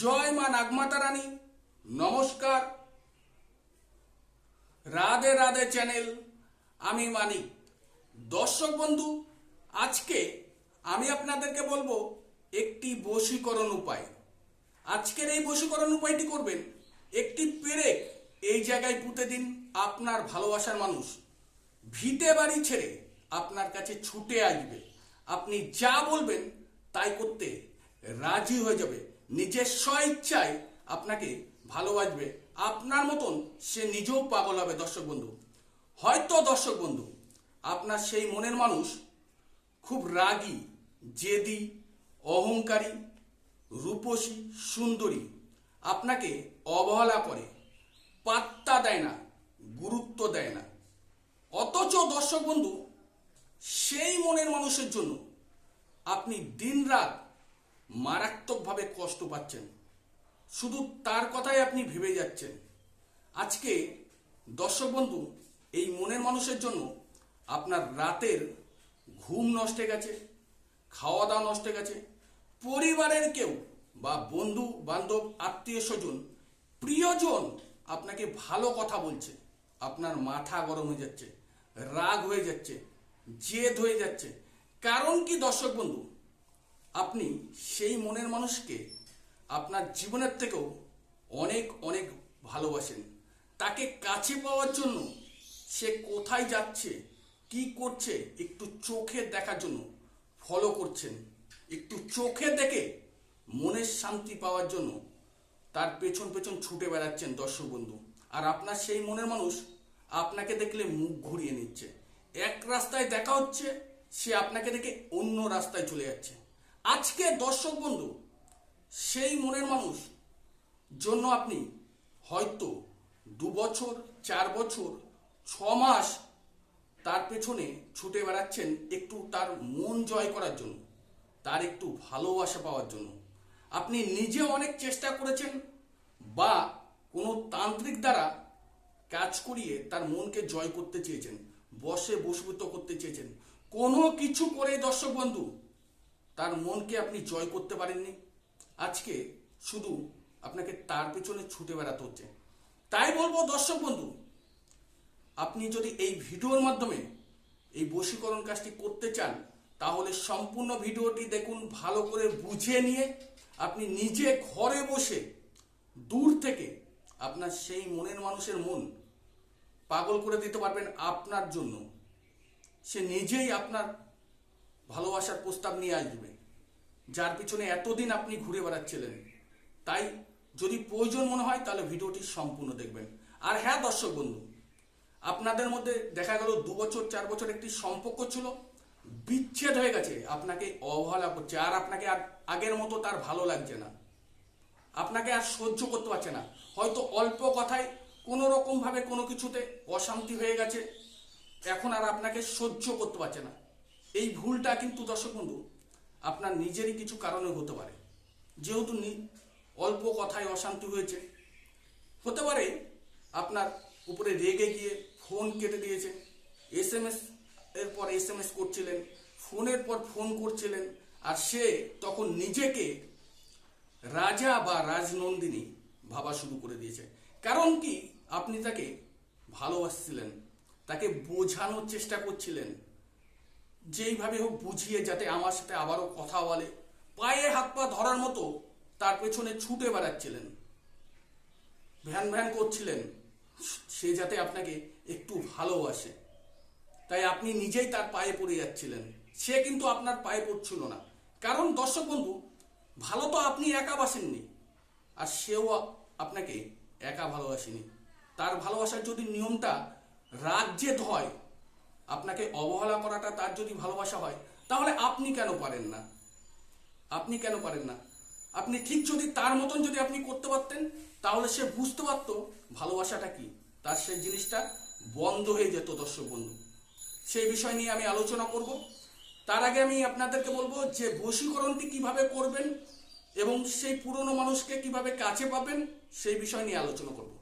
জয় মা নাগমাতা রানী। নমস্কার। রাধে রাধে চ্যানেল, আমি মানিক। দর্শক বন্ধু, আজকে আমি আপনাদেরকে বলব একটি বশীকরণ উপায়। আজকের এই বশীকরণ উপায়টি করবেন, একটি পেরেক এই জায়গায় পুঁতে দিন আপনার ভালোবাসার মানুষ। ভিটে বাড়ি ছেড়ে আপনার কাছে ছুটে আসবে। আপনি যা বলবেন তাই করতে রাজি হয়ে যাবে। নিজের স্বইচ্ছায় আপনাকে ভালোবাসবে। আপনার মতন সে নিজেও পাগল হবে, দর্শক বন্ধু। হয়তো দর্শক বন্ধু, আপনার সেই মনের মানুষ খুব রাগী, জেদি, অহংকারী, রূপসী, সুন্দরী। আপনাকে অবহেলা করে, পাত্তা দেয় না, গুরুত্ব দেয় না। অথচ দর্শক বন্ধু, সেই মনের মানুষের জন্য আপনি দিনরাত মারাত্মকভাবে কষ্ট পাচ্ছেন। শুধু তার কথাই আপনি ভেবে যাচ্ছেন। আজকে দর্শক বন্ধু, এই মনের মানুষের জন্য আপনার রাতের ঘুম নষ্ট গেছে খাওয়া দাওয়া নষ্ট গেছে। পরিবারের কেউ বা বন্ধু, বান্ধব, আত্মীয় স্বজন, প্রিয়জন আপনাকে ভালো কথা বলছে। আপনার মাথা গরম হয়ে যাচ্ছে, রাগ হয়ে যাচ্ছে, জেদ হয়ে যাচ্ছে। কারণ কি দর্শক বন্ধু? আপনি সেই মনের মানুষকে আপনার জীবনের থেকেও অনেক অনেক ভালোবাসেন। তাকে কাছে পাওয়ার জন্য সে কোথায় যাচ্ছে, কি করছে, একটু চোখে দেখার জন্য ফলো করছেন। একটু চোখে দেখে মনের শান্তি পাওয়ার জন্য তার পেছন পেছন ছুটে বেড়াচ্ছেন দর্শক বন্ধু। আর আপনার সেই মনের মানুষ আপনাকে দেখলে মুখ ঘুরিয়ে নিচ্ছে। এক রাস্তায় দেখা হচ্ছে, সে আপনাকে দেখে অন্য রাস্তায় চলে যাচ্ছে। আজকে দর্শক বন্ধু, সেই মনের মানুষ জন্য আপনি হয়তো দু বছর, চার বছর, ছ মাস তার পেছনে ছুটে বেড়াচ্ছেন একটু তার মন জয় করার জন্য, তার একটু ভালোবাসা পাওয়ার জন্য। আপনি নিজে অনেক চেষ্টা করেছেন বা কোনো তান্ত্রিক দ্বারা কাজ করিয়ে তার মনকে জয় করতে চেয়েছেন, বসে বসভূত করতে চেয়েছেন। কোনো কিছু করে দর্শক বন্ধু তার মনকে আপনি জয় করতে পারেননি। আজকে শুধু আপনাকে তার পেছনে ছুটে বেড়াতে হচ্ছে। তাই বলব, দর্শক বন্ধু, আপনি যদি এই ভিডিওর মাধ্যমে এই বশীকরণ কাজটি করতে চান, তাহলে সম্পূর্ণ ভিডিওটি দেখুন, ভালো করে বুঝে নিয়ে আপনি নিজে ঘরে বসে দূর থেকে আপনার সেই মনের মানুষের মন পাগল করে দিতে পারবেন আপনার জন্য। সে নিজেই আপনার ভালোবাসার প্রস্তাব নিয়ে আসবে, যার পিছনে এতদিন আপনি ঘুরে বেড়াচ্ছিলেন। তাই যদি প্রয়োজন মনে হয়, তাহলে ভিডিওটি সম্পূর্ণ দেখবেন। আর হ্যাঁ দর্শক বন্ধু, আপনাদের মধ্যে দেখা গেল দু বছর, চার বছর একটি সম্পর্ক ছিল, বিচ্ছেদ হয়ে গেছে, আপনাকে অবহেলা করছে, আর আপনাকে আর আগের মতো তার ভালো লাগছে না। আপনাকে আর সহ্য করতে পারছে না। হয়তো অল্প কথায় কোনো রকম ভাবে কোনো কিছুতে অশান্তি হয়ে গেছে, এখন আর আপনাকে সহ্য করতে পারছে না। এই ভুলটা কিন্তু দর্শক বন্ধু, আপনার নিজেরই কিছু কারণে হতে পারে। যেহেতু অল্প কথায় অশান্তি হয়েছে। হতে পারে আপনার উপরে রেগে গিয়ে ফোন কেটে দিয়েছে। এস এম এস এর পর এস এম এস করছিলেন, ফোনের পর ফোন করছিলেন, আর সে তখন নিজেকে রাজা বা রাজনন্দিনী ভাবা শুরু করে দিয়েছে। কারণ কি? আপনি তাকে ভালোবাসছিলেন, তাকে বোঝানোর চেষ্টা করছিলেন যেইভাবে হোক বুঝিয়ে যাতে আমার সাথে আবারও কথা বলে। পায়ে হাত পা ধরার মতো তার পেছনে ছুটে বেড়াচ্ছিলেন। ভ্যান ভ্যান করছিলেন। সে যাতে আপনাকে একটু ভালোবাসে। তাই আপনি নিজেই তার পায়ে পড়ে যাচ্ছিলেন। সে কিন্তু আপনার পায়ে পড়ছিল না। কারণ দর্শক বন্ধু, ভালো তো আপনি একা বাসেননি। আর সেও আপনাকে একা ভালোবাসেনি। তার ভালোবাসার যদি নিয়মটা রাগ জেদ হয় আপনাকে অবহেলা করাটা তার যদি ভালোবাসা হয়, তাহলে আপনি কেন পারেন না? আপনি কেন পারেন না? আপনি ঠিক যদি তার মতন যদি আপনি করতে পারতেন, তাহলে সে বুঝতে পারতো ভালোবাসাটা কি। তার সেই জিনিসটা বন্ধ হয়ে যেত দর্শক বন্ধু। সেই বিষয় নিয়ে আমি আলোচনা করব। তার আগে আমি আপনাদেরকে বলব যে বশীকরণটি কীভাবে করবেন এবং সেই পুরনো মানুষকে কীভাবে কাছে পাবেন, সেই বিষয় নিয়ে আলোচনা করব।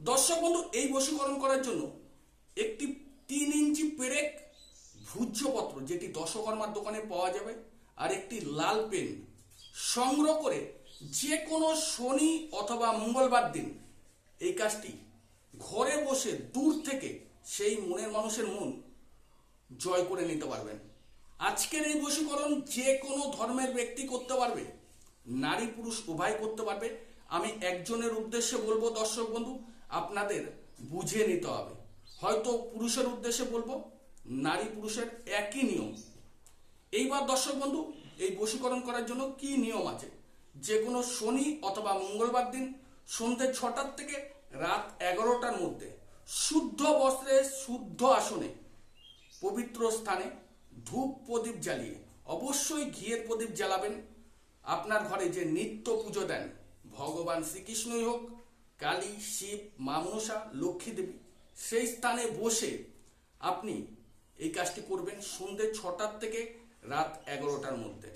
দর্শক বন্ধু, এই বশীকরণ করার জন্য একটি তিন ইঞ্চি পেরেক ভূজ্যপত্র যেটি দশকর্মার দোকানে পাওয়া যাবে, আর একটি লাল পেন। সংগ্রহ করে যে কোনো শনি অথবা মঙ্গলবার দিন এই কাজটি ঘরে বসে দূর থেকে সেই মনের মানুষের মন জয় করে নিতে পারবেন। আজকের এই বশীকরণ যে কোনো ধর্মের ব্যক্তি করতে পারবে, নারী পুরুষ উভয় করতে পারবে। আমি একজনের উদ্দেশ্যে বলব, দর্শক বন্ধু, আপনাদের বুঝে নিতে হবে। হয়তো পুরুষের উদ্দেশ্যে বলব, নারী পুরুষের একই নিয়ম। এইবার দর্শক বন্ধু, এই বশীকরণ করার জন্য কি নিয়ম আছে? যে কোনো শনি অথবা মঙ্গলবার দিন সন্ধ্যে ছটার থেকে রাত এগারোটার মধ্যে শুদ্ধ বস্ত্রে, শুদ্ধ আসনে, পবিত্র স্থানে ধূপ প্রদীপ জ্বালিয়ে অবশ্যই ঘিয়ের প্রদীপ জ্বালাবেন। আপনার ঘরে যে নিত্য পুজো দেন, ভগবান শ্রীকৃষ্ণই হোক, কালী, শিব, মা মনসা, লক্ষ্মী দেবী সেই স্থানে বসে আপনি এই কাজটি করবেন সন্ধ্যে ছটার থেকে রাত এগারোটার মধ্যে।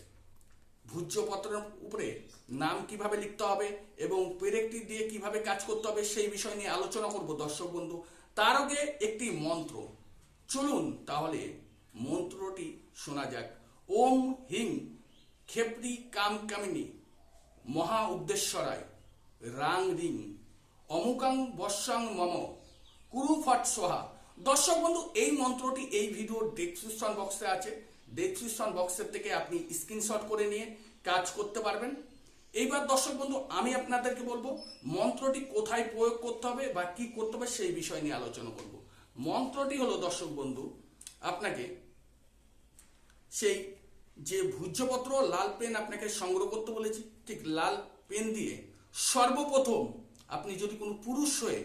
ভূজ্যপত্রের উপরে নাম কীভাবে লিখতে হবে এবং পেরেকটি দিয়ে কীভাবে কাজ করতে হবে সেই বিষয় নিয়ে আলোচনা করব, দর্শক বন্ধু। তার আগে একটি মন্ত্র। চলুন তাহলে মন্ত্রটি শোনা যাক। ওম হিং খেপড়ি কাম কামিনী মহা উদ্দেশ্বরায় রাং রিং। অমুকাং বর্ষাং মম। কুরু ফট সোহা। দর্শক বন্ধু, এই মন্ত্রটি, এই ভিডিওর ডেসক্রিপশন বক্সে আছে। ডেসক্রিপশন বক্সের থেকে আপনি স্ক্রিনশট করে নিয়ে কাজ করতে পারবেন। এইবার দর্শক বন্ধু, আমি আপনাদেরকে বলব, মন্ত্রটি কোথায় প্রয়োগ করতে হবে বা কি করতে হবে সেই বিষয় নিয়ে আলোচনা করব। মন্ত্রটি হলো, দর্শক বন্ধু, আপনাকে সেই যে ভূজ্যপত্র, লাল পেন আপনাকে সংগ্রহ করতে বলেছি, ঠিক লাল পেন দিয়ে সর্বপ্রথম আপনি যদি কোনো পুরুষ হয়ে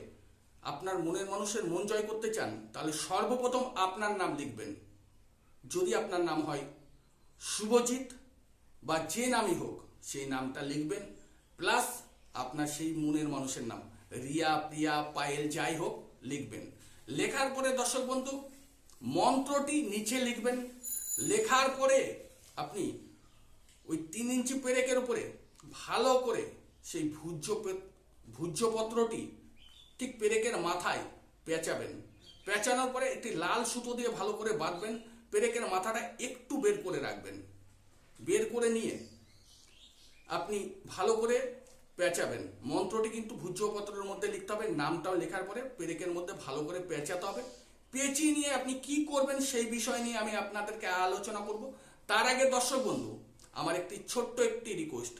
আপনার মনের মানুষের মন জয় করতে চান, তাহলে সর্বপ্রথম আপনার নাম লিখবেন। যদি আপনার নাম হয় শুভজিৎ বা যে নামই হোক, সেই নামটা লিখবেন, প্লাস আপনার সেই মনের মানুষের নাম, রিয়া, প্রিয়া, পায়েল, যাই হোক, লিখবেন। লেখার পরে দর্শক বন্ধু, মন্ত্রটি নিচে লিখবেন। লেখার পরে আপনি ওই তিন ইঞ্চি পেরেকের উপরে ভালো করে সেই ভূজ্য ভূজ্যপত্রটি ঠিক পেরেকের মাথায় পেঁচাবেন। পেঁচানোর পরে একটি লাল সুতো দিয়ে ভালো করে বাঁধবেন, পেরেকের মাথাটা একটু বের করে রাখবেন। বের করে নিয়ে আপনি ভালো করে পেঁচাবেন। মন্ত্রটি কিন্তু ভূজ্যপত্রের মধ্যে লিখতে হবে, নামটাও লেখার পরে পেরেকের মধ্যে ভালো করে পেঁচাতে হবে। পেঁচিয়ে নিয়ে আপনি কি করবেন সেই বিষয় নিয়ে আমি আপনাদেরকে আলোচনা করব। তার আগে দর্শক বন্ধু, আমার একটি ছোট্ট একটি রিকোয়েস্ট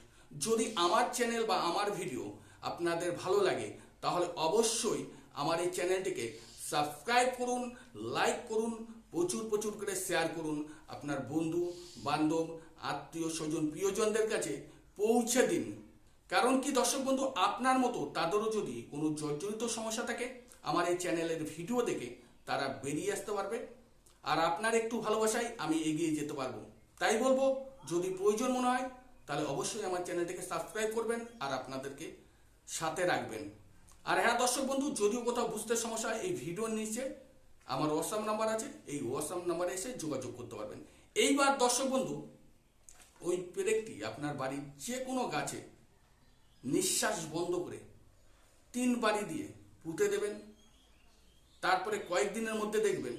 যদি আমার চ্যানেল বা আমার ভিডিও আপনাদের ভালো লাগে তাহলে অবশ্যই আমার এই চ্যানেলটিকে সাবস্ক্রাইব করুন, লাইক করুন, প্রচুর প্রচুর করে শেয়ার করুন। আপনার বন্ধু, বান্ধব, আত্মীয়, স্বজন, প্রিয়জনদের কাছে পৌঁছে দিন। কারণ কি, দর্শক বন্ধু, আপনার মতো তাদেরও যদি কোনো জর্জরিত সমস্যা থাকে, আমার এই চ্যানেলের ভিডিও দেখে তারা বেরিয়ে আসতে পারবে। আর আপনার একটু ভালোবাসায় আমি এগিয়ে যেতে পারব। তাই বলব, যদি প্রয়োজন মনে হয়, তাহলে অবশ্যই আমার চ্যানেলটিকে সাবস্ক্রাইব করবেন আর আপনাদেরকে সাথে রাখবেন। আর হ্যাঁ দর্শক বন্ধু, যদিও কোথাও বুঝতে সমস্যা এই ভিডিওর নিচে আমার হোয়াটসঅ্যাপ নাম্বার আছে, এই হোয়াটসঅ্যাপ নাম্বারে এসে যোগাযোগ করতে পারবেন। এইবার দর্শক বন্ধু, ওই পেরেকটি আপনার বাড়ির যে কোনো গাছে নিঃশ্বাস বন্ধ করে তিন বাড়ি দিয়ে পুঁতে দেবেন। তারপরে কয়েকদিনের মধ্যে দেখবেন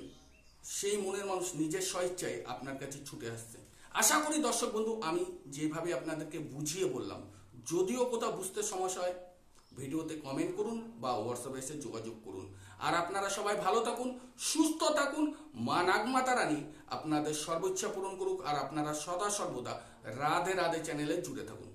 সেই মনের মানুষ নিজের স্বইচ্ছায় আপনার কাছে ছুটে আসছে। আশা করি দর্শক বন্ধু, আমি যেভাবে আপনাদেরকে বুঝিয়ে বললাম, যদিও কোথাও বুঝতে সমস্যা হয় ভিডিওতে কমেন্ট করুন বা হোয়াটসঅ্যাপে এসে যোগাযোগ করুন। আর আপনারা সবাই ভালো থাকুন, সুস্থ থাকুন। মা নাগমাতা রানী আপনাদের সর্বোচ্চ পূরণ করুক। আর আপনারা সদা সর্বদা রাধে রাধে চ্যানেলে জুড়ে থাকুন।